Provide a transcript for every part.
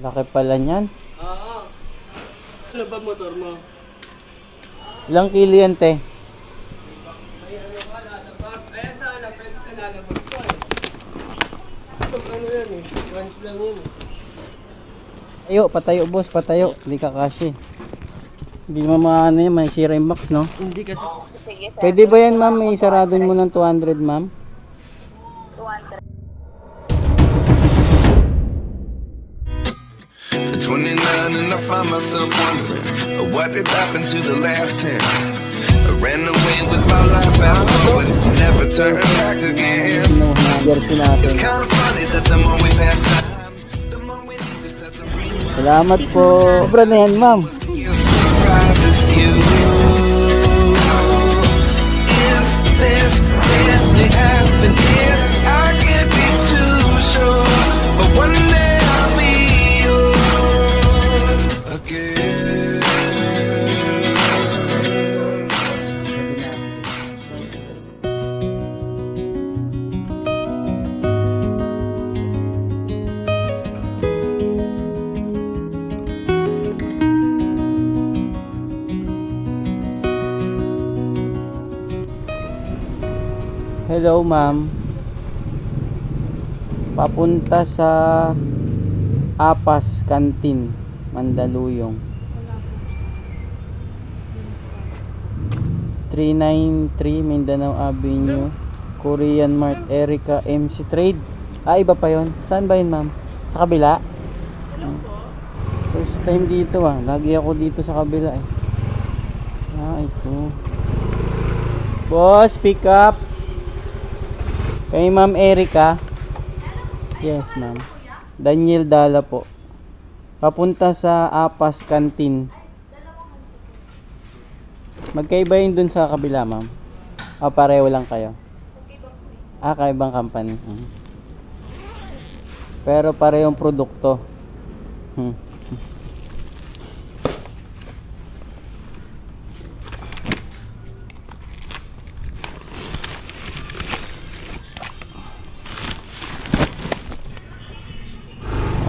Laki pala niyan. Oo. Ano ba motor mo? Ilang kilo yan, te? May ano ka, lalabas. Ayan sana, pwede sa lalabas ko eh. Ano yan eh, crunch lang yun eh. Tayo, patayo boss, patayo. Hindi ka kasi. Hindi mo maano yan, may sira yung box, no? Hindi kasi. Pwede ba yan, ma'am? May sarado mo ng 200, ma'am? And I find myself wondering what did happen to the last 10. I ran away with my life, fast forward, never turn back again. It's kind of funny that the more we pass time, the more we need to set the real Salamat po. Sobra na yan, ma'am. You're surprised it's you. Is this really happening? Hello, ma'am. Papunta sa Apas Canteen, Mandaluyong. 393 Mindanao Avenue, Korean Mart, Erica MC Trade. Ah, iba pa yon. Saan ba yun, ma'am? Sa kabila? First time dito ah. Lagi ako dito sa kabila eh. Ah, ito. Boss, pick up. Kay Ma'am Erica. Yes, ma'am. Daniel Dala po. Papunta sa Apas Canteen. Magkaiba yun dun sa kabila, ma'am. O, pareho lang kayo. Ah, kaibang company. Mhm. Pero parehong produkto. Hmm.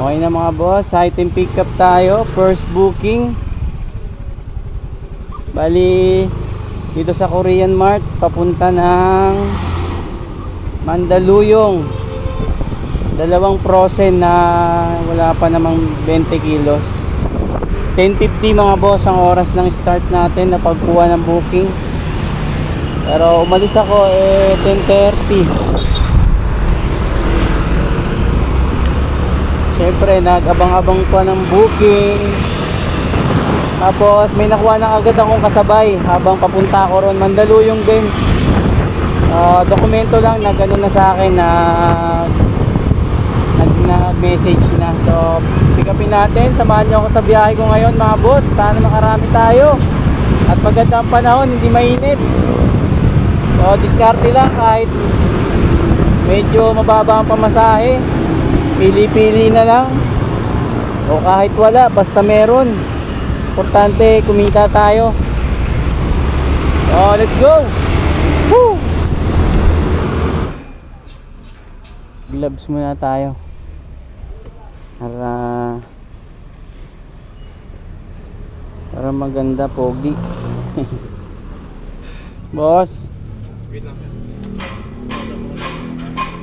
Okay na mga boss, item pick up tayo. First booking. Bali, dito sa Korean Mart, papunta ng Mandaluyong. Dalawang prosen na wala pa namang 20 kilos. 10.50 mga boss ang oras ng start natin na pagkuha ng booking. Pero umalis ako eh 10.30. Siyempre, nag-abang-abang pa ng booking. Tapos, may nakuha na agad akong kasabay habang papunta ako ron. Mandaluyong din. Ah, dokumento lang na gano'n na sa akin na nag, nag-message na. So, pick natin. Samahan nyo ako sa biyahe ko ngayon mga boss. Sana makarami tayo. At maganda ang panahon, hindi mainit. So, diskarte lang kahit medyo mababa ang pamasahe. Pili-pili na lang. O kahit wala, basta meron. Importante, kumita tayo. So, let's go! Woo! Gloves muna tayo. Para para maganda, pogi. Boss, Wait lang.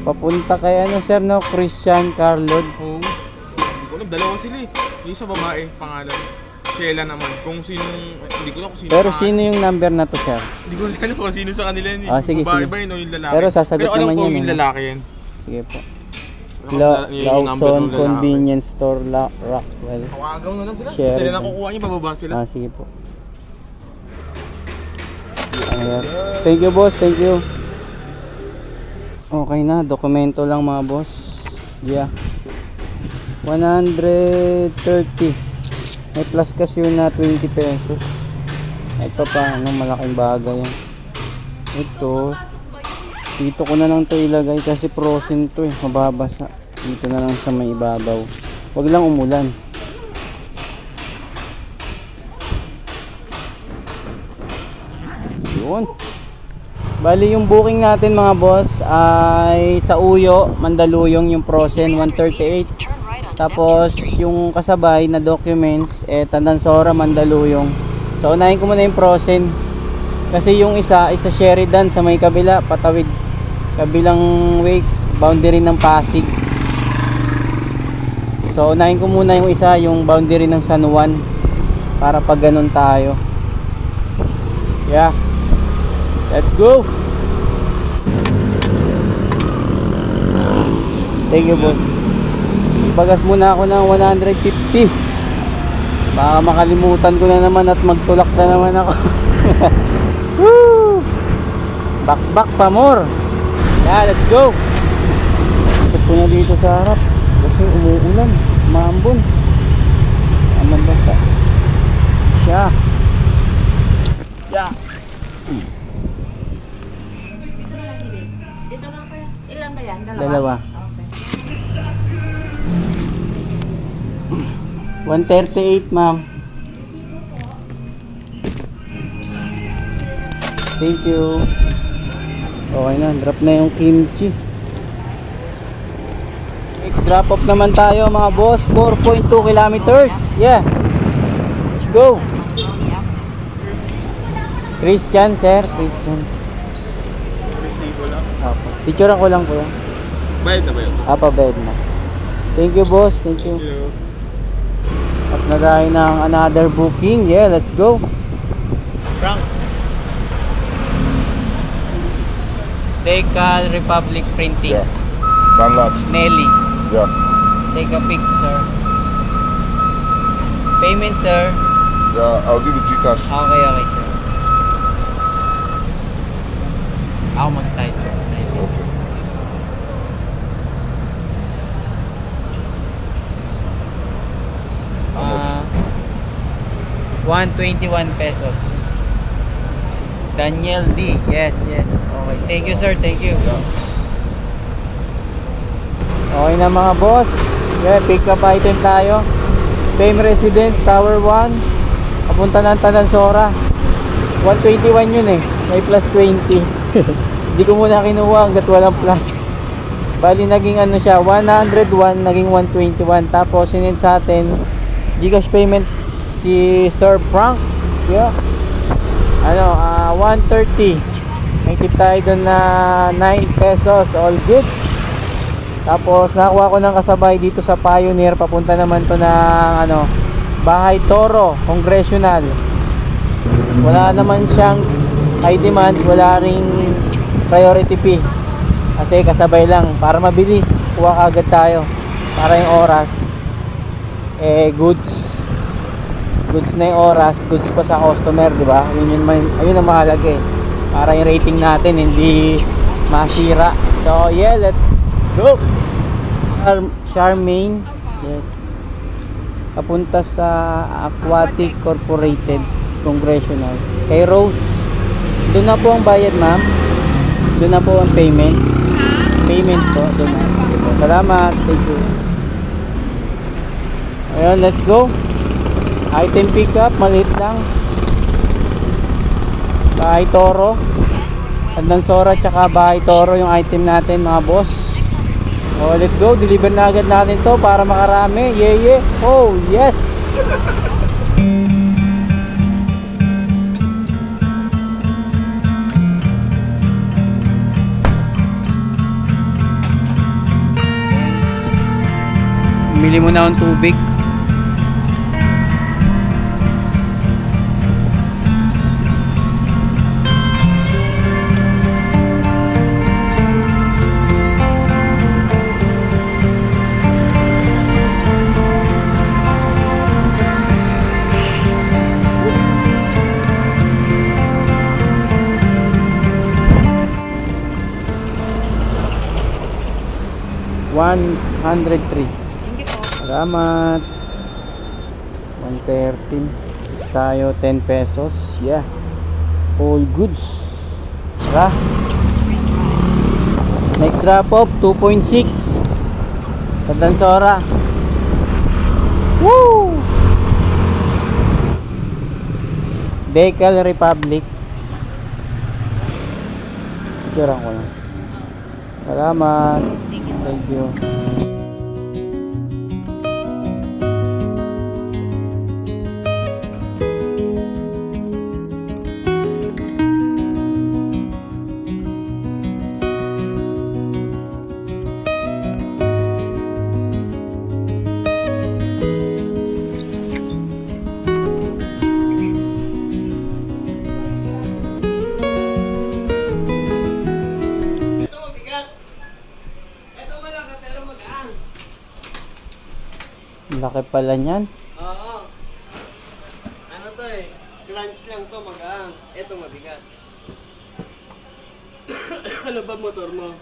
Papunta kay ano sir no, Christian Carlod. Oo. Hindi ko alam, dalawa sila eh. Yung isa babae, pangalan. Sheila naman. Kung sino, hindi ko alam kung sino Pero pangalan. sino yung number na to sir? Hindi ko alam kung sino sa kanila yun. eh. Ah, sige, babae sige. ba yun o yung lalaki? Pero sasagot Pero alam naman ko yun, yung eh. lalaki yan. Sige po. La Lawson. Convenience Store La Rockwell. Tawagan mo na lang sila. Share Sila na kukuha niya, bababa sila. Ah, sige po. Ayan. Thank you boss, thank you. Okay na, dokumento lang mga boss. Yeah. 130. May plus cash yun na 20 pesos. Ito pa, ano, malaking bagay yan. Ito, dito ko na lang to ilagay kasi frozen to eh, mababasa. Dito na lang sa may ibabaw. Huwag lang umulan. Yun. Bali yung booking natin mga boss ay sa Uyo, Mandaluyong yung Frozen 138. Tapos yung kasabay na documents eh Tandansora, Mandaluyong. So unahin ko muna yung Prosen. Kasi yung isa isa Sheridan sa may kabila, patawid kabilang way boundary ng Pasig. So unahin ko muna yung isa, yung boundary ng San Juan para pag ganun tayo. Yeah. Let's go. Thank you, boss. Bagas muna ako ng 150. Baka makalimutan ko na naman at magtulak na naman ako. Woo! Back pa more. Yeah, let's go. Ikot ko na dito sa harap kasi umuulan, maambon. Aman basta. Siya. Dalawa? Okay. 138 ma'am. Thank you. Okay na, drop na yung kimchi. Next drop off naman tayo mga boss, 4.2 kilometers. Yeah. Let's go. Christian, sir. Christian. Picture ko lang po yan. Bayad na ba yun? Apa bed na. Thank you boss, thank you. At na tayo ng another booking. Yeah, let's go. Frank. Decal Republic Printing. Yeah. Lot. Nelly. Yeah. Take a pic, sir. Payment, sir. Yeah, I'll give you Gcash. Okay, okay, sir. Ako mag-type, sir. Type. Okay. Ah, 121 pesos. Daniel D. Yes, yes. Okay. Thank you, sir. Thank you. Okay na mga boss. Yeah, pick up item tayo. Fame Residence, Tower 1. Papunta ng Tanansora. 121 yun eh. May plus 20. Hindi ko muna kinuha hanggat walang plus. Bali naging ano siya, 101 naging 121. Tapos sinend sa atin Gcash payment si Sir Frank. Yeah. Ano, ah 130. May tip tayo doon na 9 pesos. All good. Tapos nakuha ko ng kasabay dito sa Pioneer. Papunta naman to ng ano, Bahay Toro, Congressional. Wala naman siyang high demand, wala ring priority fee. Kasi kasabay lang para mabilis kuha agad tayo para yung oras eh goods goods na yung oras goods pa sa customer di ba? Yun yun man ayun ang mahalaga eh. Para yung rating natin hindi masira. So yeah let's go! Char- Charmaine yes. Papunta sa Aquatic Corporated Congressional. Kay Rose doon na po ang bayad ma'am. Doon na po ang payment. Payment po doon na. Salamat thank you. Ayun, let's go. Item pickup, maliit lang. Bahay Toro. Sora tsaka Bahay Toro yung item natin mga boss. Oh, let's go. Deliver na agad natin to para makarami. Yeah, yeah. Oh, yes. Bili mo na ng tubig. One hundred three. Hindi po. Salamat. 113. Tayo 10 pesos. Yeah. All goods. Tara. Next drop off 2.6. Sa Dansora. Woo! Decal Republic. Picturean ko lang. Salamat. Thank you. Laki pala niyan. Oo. Ano to eh? Crunch lang to, magaan. Ito mabigat. ano ba motor mo?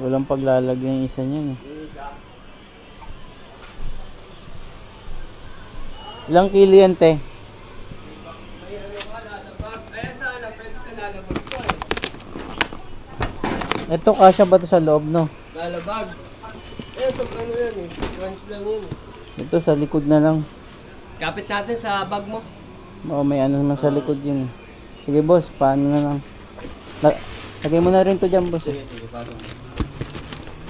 Walang paglalagyan yung isa niyan eh. Ilang kilo yan, te? Ko eh. Ito, kasya ba to sa loob, no? Lalabag. Eh, ito ano yan eh. Crunch lang yun eh. Ito, sa likod na lang. Kapit natin sa bag mo. Oo, may ano naman sa likod yun. eh. Sige, boss, paano na lang? La- Lagay mo na rin to dyan, boss. eh. sige, bago.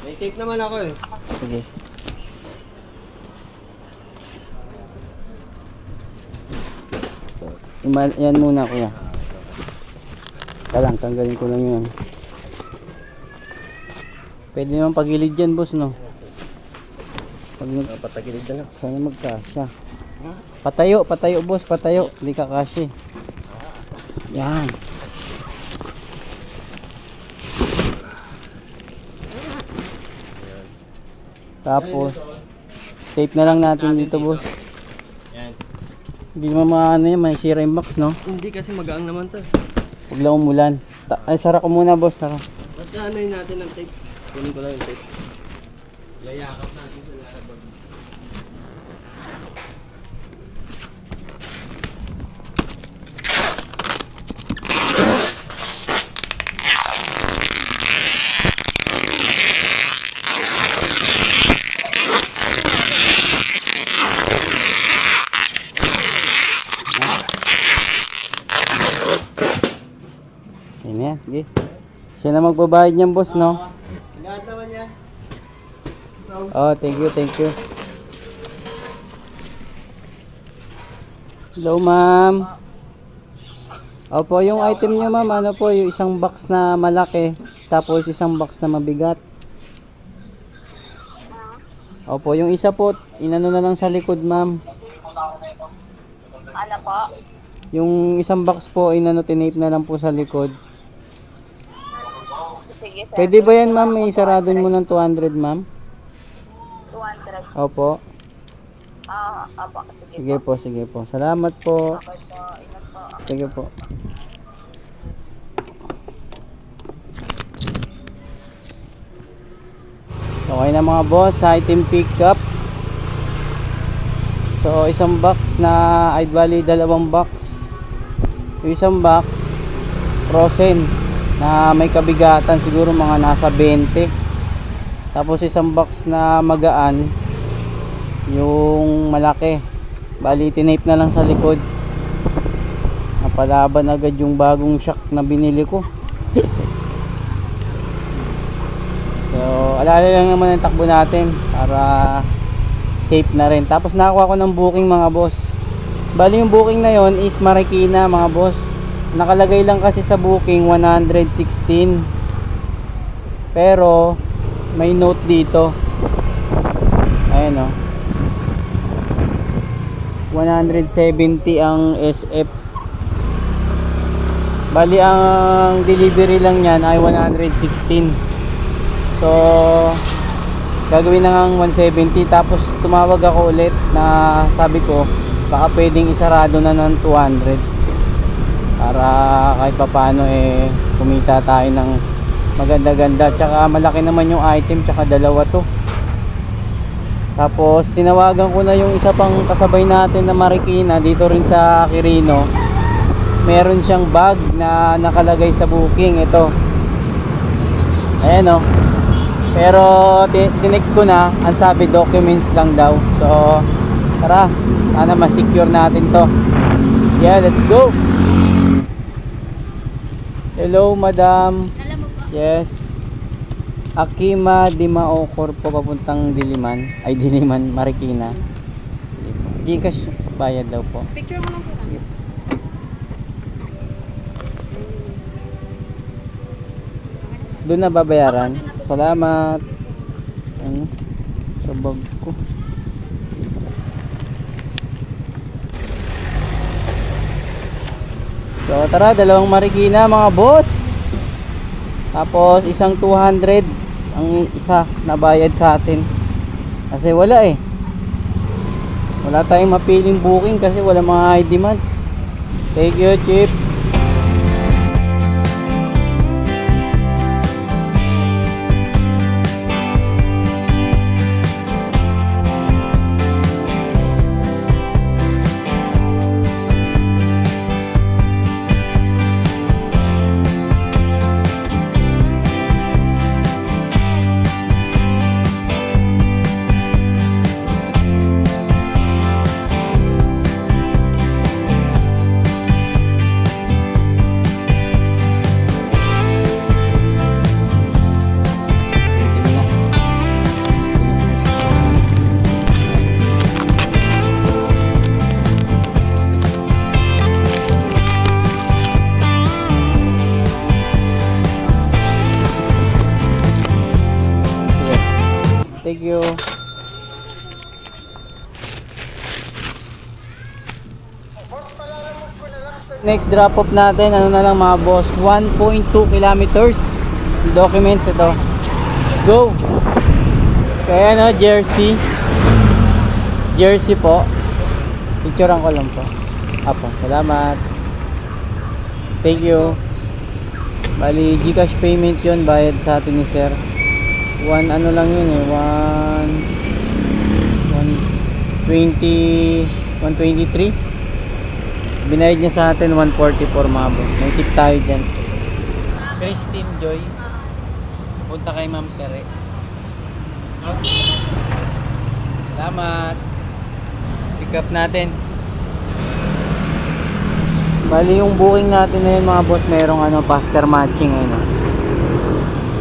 May tape naman ako eh. Sige. Ima- yan muna kuya. Kalang, tanggalin ko lang yun. Pwede naman pagilid yan boss no? Pag mag Patagilid na lang. sana magkasya. Patayo, patayo boss, patayo. Hindi ka kasya. eh. Yan. Tapos, tape na lang natin dito boss. Yan. Hindi naman maano yan, may sira yung box, no? Hindi kasi magaang naman to. Huwag lang umulan. Ta- ay, sara ko muna, boss. Sara. Ano yun natin ng tape? Kunin ko lang yung tape. Yayakap natin sa lalabag. Yan na yan. Sige. Siya na magbabayad niyan, boss, no? Lahat naman yan. Oh, thank you, thank you. Hello, ma'am. Opo, yung item niyo, ma'am, ano po, yung isang box na malaki, tapos isang box na mabigat. Opo, yung isa po, inano na lang sa likod, ma'am. Ano po? Yung isang box po, inano, tinape na lang po sa likod. Sige, sir. Pwede ba yan, ma'am? May sarado mo ng 200, ma'am? 200. Opo. Ah, apo. Sige, Sige po, sige po. Salamat po. Okay po. Ingat po. Sige po. Okay na mga boss, item pickup. So isang box na ay bali dalawang box. Yung isang box frozen na may kabigatan siguro mga nasa 20. Tapos isang box na magaan yung malaki. Bali tinape na lang sa likod. Napalaban agad yung bagong shock na binili ko. so, alala lang naman ang takbo natin para safe na rin. Tapos nakakuha ko ng booking mga boss. Bali yung booking na yon is Marikina mga boss. Nakalagay lang kasi sa booking 116. Pero may note dito. Ayan oh. 170 ang SF Bali ang delivery lang niyan ay 116 So gagawin na ngang 170 tapos tumawag ako ulit na sabi ko baka pwedeng isarado na ng 200 para kahit papano eh kumita tayo ng maganda-ganda tsaka malaki naman yung item tsaka dalawa to tapos tinawagan ko na yung isa pang kasabay natin na Marikina dito rin sa Quirino. Meron siyang bag na nakalagay sa booking ito. Ayan oh. Pero ti- tinext ko na, ang sabi documents lang daw. So tara, sana ma-secure natin to. Yeah, let's go. Hello, madam. Alam mo po. Yes. Akima Dimaokor po papuntang Diliman. Ay Diliman, Marikina. Sige po. Gcash bayad daw po. Picture mo lang sa kanya. Doon na babayaran. Salamat. Ano? Sa bag ko. So tara, dalawang Marikina mga boss. Tapos isang 200 ang isa na bayad sa atin. Kasi wala eh. Wala tayong mapiling booking kasi wala mga high demand. Thank you, Chip. Next drop off natin, ano na lang mga boss, 1.2 kilometers. Documents ito. Go! Kaya ano, jersey. Jersey po. Picturean ko lang po. Apo, salamat. Thank you. Bali, Gcash payment yun, bayad sa atin ni sir. One ano lang yun eh, one... 120... 123. Binayad niya sa atin 144 mga boss. May tip tayo dyan. Christine Joy. Punta kay Ma'am Tere. Okay. Salamat. Pick up natin. Bali yung booking natin na yun mga boss, merong ano, faster matching ayun.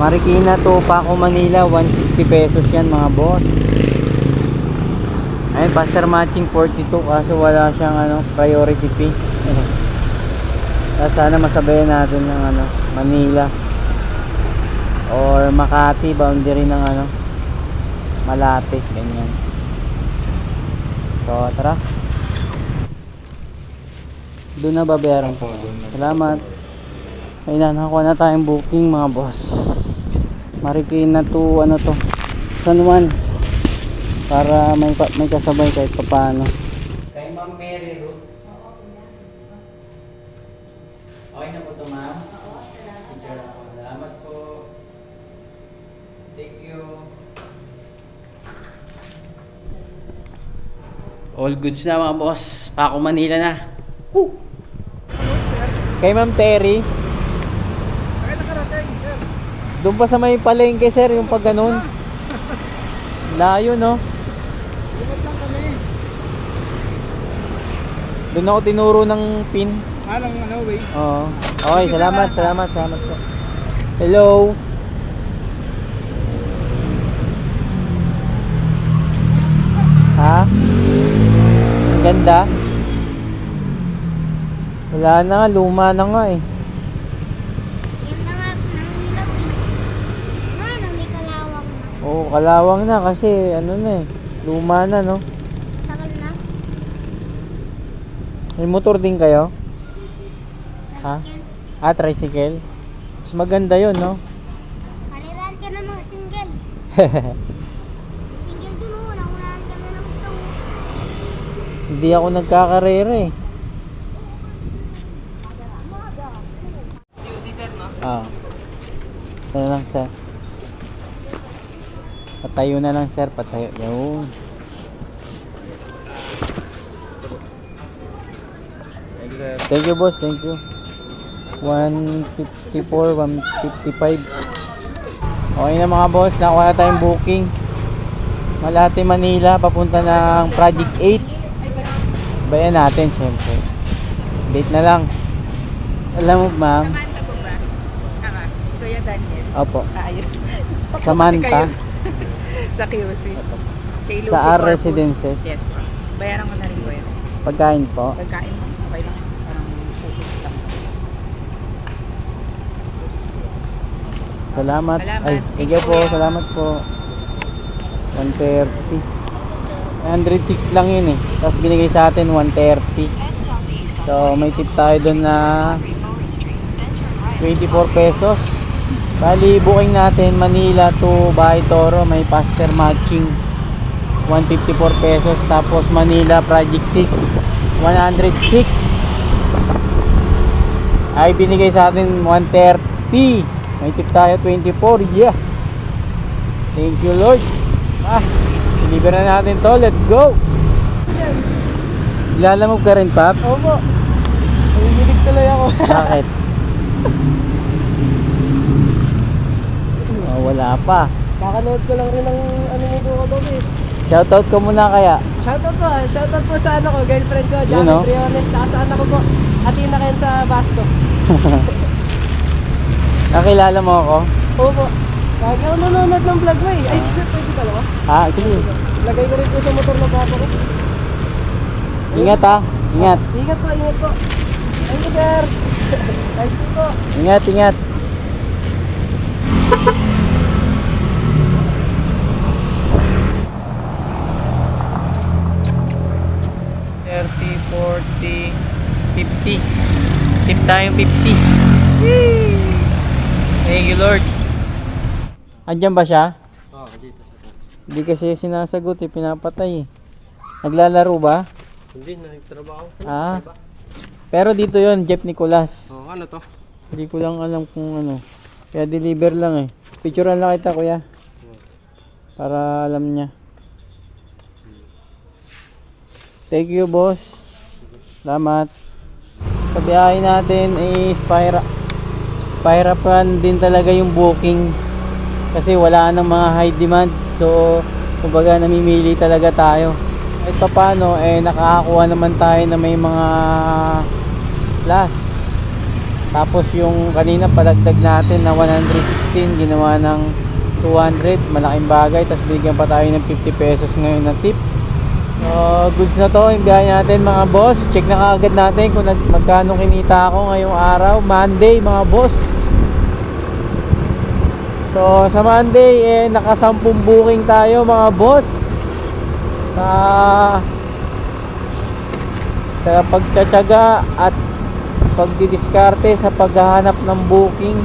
Marikina to Paco Manila, 160 pesos yan mga boss. Ayun, faster matching 42 kaso wala siyang ano, priority fee. Kaya sana masabayan natin ng ano, Manila or Makati boundary ng ano Malate ganyan. So, tara. Doon na babayaran ko. Salamat. Na, nakakuha na tayong booking mga boss. Marikina to, ano to, San Juan. Para may, may kasabay kahit paano. Kay Ma'am Mary Ruth. Okay na po to ma'am? Oo, salamat. Salamat po. Thank you. All goods na mga boss. Paco Manila na. Woo! Kay Ma'am Terry. Doon pa sa may palengke sir, yung pag ganun. Layo no? Doon ako tinuro ng pin. Anong ano, waste? Oo. Okay, salamat, salamat, salamat po. Hello. Ha? Ang ganda. Wala na nga, luma na nga eh. Yun na nga, nangilaw eh. Ano, may kalawang na. Oo, kalawang na kasi ano na eh. Luma na no. Tagal na. May motor din kayo? Ha? Ah, tricycle? Mas maganda yun no? Paliran ka ng mga single. Single dun oh, naunahan ka na ng isang. Hindi ako nagkakarera eh. Ah. Ano lang sir? Patayo na lang sir, patayo. Yun. Thank you, sir. Thank you boss, thank you. 154, 155. Okay na mga boss, nakuha na tayong booking. Malate Manila, papunta ng Project 8. Bayan natin syempre. Date na lang. Alam mo ma'am, Samantha po ba? Tama. Kuya Daniel. opo. Ayun. Samantha. sa QC. Kay Lucy Sa R Corpus. Residences. Yes po. Bayaran ko na rin po yun. Pagkain po. Pagkain mo, okay lang. Parang focus lang. Salamat. Salamat. Ay, Thank you po. Salamat po. 130. 106 lang yun eh. Tapos binigay sa atin 130. So, may tip tayo doon na 24 pesos. Bali, booking natin Manila to Bahay Toro. May faster matching. 154 pesos. Tapos Manila Project 6, 106. Ay binigay sa atin 130. May tip tayo 24. Yeah. Thank you Lord. Ah, deliver na natin to. Let's go. Lalamog ka rin, Pap? Opo. Nanginig tuloy ako. Bakit? Oh, wala pa. Kakanood ko lang rin ng ano mo ko kagabi. Shoutout ko muna kaya. Shoutout po, ah. shoutout po sa ano ko, girlfriend ko, Yun, Jackie oh. Briones, tsaka sa anak ko po, Athena Ken sa Basco. Nakilala mo ako? Opo. Lagi ako nanonood ng vlog mo eh. Ay, sir, pwede pala ko. Ah, actually. Lagay ko rin po sa motor na bako ko. Ingat ah. Ingat. Ingat po, ingat po. Thank you, sir. Thank you po. Ingat, ingat. Thirty, forty, fifty. Tip tayong 50. Yay! Thank you, Lord. Andyan ba siya? Oo, dito sa Hindi kasi sinasagot eh, pinapatay eh. Naglalaro ba? Hindi, nagtrabaho. Ah. Pero dito yon Jeff Nicolas. Oo, ano to? Hindi ko lang alam kung ano. Kaya deliver lang eh. Picturean lang kita kuya. Para alam niya. Thank you boss. Salamat. Sa biyahe natin is pahira pahirapan din talaga yung booking. Kasi wala nang mga high demand. So, kumbaga namimili talaga tayo. Kahit pa paano, eh nakakakuha naman tayo na may mga plus. Tapos yung kanina palagdag natin na 116 ginawa ng 200 malaking bagay tapos bigyan pa tayo ng 50 pesos ngayon na tip so goods na to yung natin mga boss. Check na kaagad natin kung nag, magkano kinita ako ngayong araw. Monday mga boss. So sa Monday eh nakasampung booking tayo mga boss. Sa sa pagtsatsaga at pagdidiskarte sa paghahanap ng booking.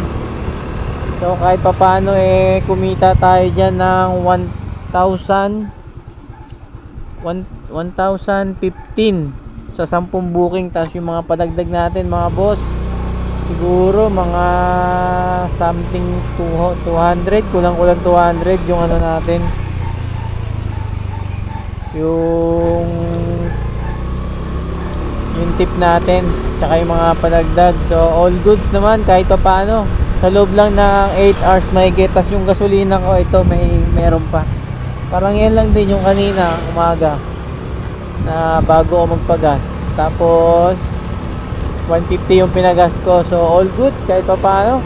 So kahit papano eh kumita tayo dyan ng 1,000 1 1,015 sa 10 booking. Tapos yung mga padagdag natin mga boss siguro mga something 200 kulang kulang 200 yung ano natin. Yung yung tip natin tsaka yung mga padagdag. So all goods naman kahit pa paano. Sa loob lang ng 8 hours may get. Tas yung gasolina ko ito may meron pa parang yan lang din yung kanina umaga na bago ako magpagas. Tapos 150 yung pinagas ko. So all goods kahit pa paano.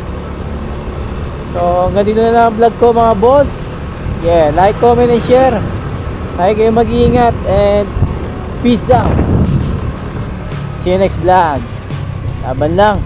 So hanggang dito na lang ang vlog ko mga boss. Yeah like comment and share. Tayo kayo mag-iingat and peace out. See you next vlog. Laban lang.